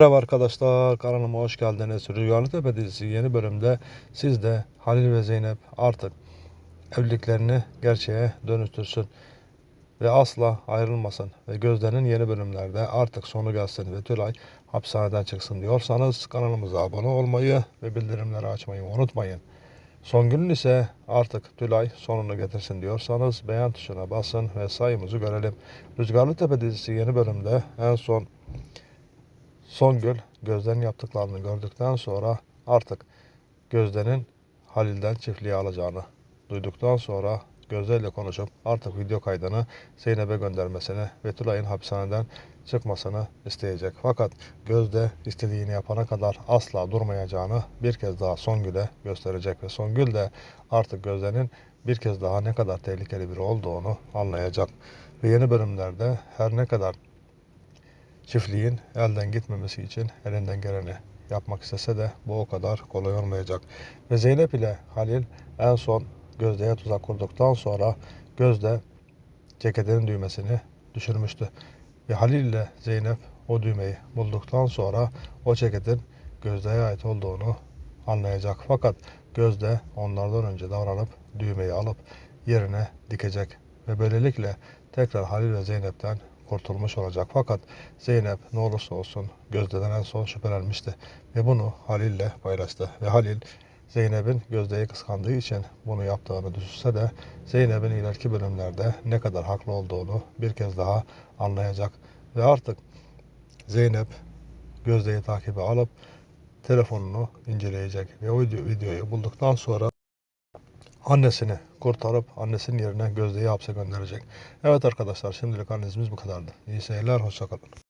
Merhaba arkadaşlar kanalıma hoş geldiniz. Rüzgarlı Tepe dizisi yeni bölümde siz de Halil ve Zeynep artık evliliklerini gerçeğe dönüştürsün ve asla ayrılmasın ve Gözde'nin yeni bölümlerde artık sonu gelsin ve Tülay hapishaneden çıksın diyorsanız kanalımıza abone olmayı ve bildirimleri açmayı unutmayın. Songül'ün ise artık Tülay sonunu getirsin diyorsanız beğen tuşuna basın ve sayımızı görelim. Rüzgarlı Tepe dizisi yeni bölümde en son Songül Gözde'nin yaptıklarını gördükten sonra artık Gözde'nin Halil'den çiftliği alacağını duyduktan sonra Gözde ile konuşup artık video kaydını Zeynep'e göndermesini ve Tülay'ın hapishaneden çıkmasını isteyecek. Fakat Gözde istediğini yapana kadar asla durmayacağını bir kez daha Songül'e gösterecek ve Songül de artık Gözde'nin bir kez daha ne kadar tehlikeli biri olduğunu anlayacak. Ve yeni bölümlerde her ne kadar çiftliğin elden gitmemesi için elinden geleni yapmak istese de bu o kadar kolay olmayacak. Ve Zeynep ile Halil en son Gözde'ye tuzak kurduktan sonra Gözde ceketinin düğmesini düşürmüştü. Ve Halil ile Zeynep o düğmeyi bulduktan sonra o ceketin Gözde'ye ait olduğunu anlayacak. Fakat Gözde onlardan önce davranıp düğmeyi alıp yerine dikecek. Ve böylelikle tekrar Halil ve Zeynep'ten kurtulmuş olacak. Fakat Zeynep ne olursa olsun Gözde'den en son şüphelenmişti. Ve bunu Halil'le paylaştı. Ve Halil Zeynep'in Gözde'yi kıskandığı için bunu yaptığını düşünse de Zeynep'in ileriki bölümlerde ne kadar haklı olduğunu bir kez daha anlayacak. Ve artık Zeynep Gözde'yi takibe alıp telefonunu inceleyecek. Ve o video- videoyu bulduktan sonra annesini kurtarıp annesinin yerine Gözde'yi hapse gönderecek. Evet arkadaşlar şimdilik analizimiz bu kadardı. İyi seyirler, hoşçakalın.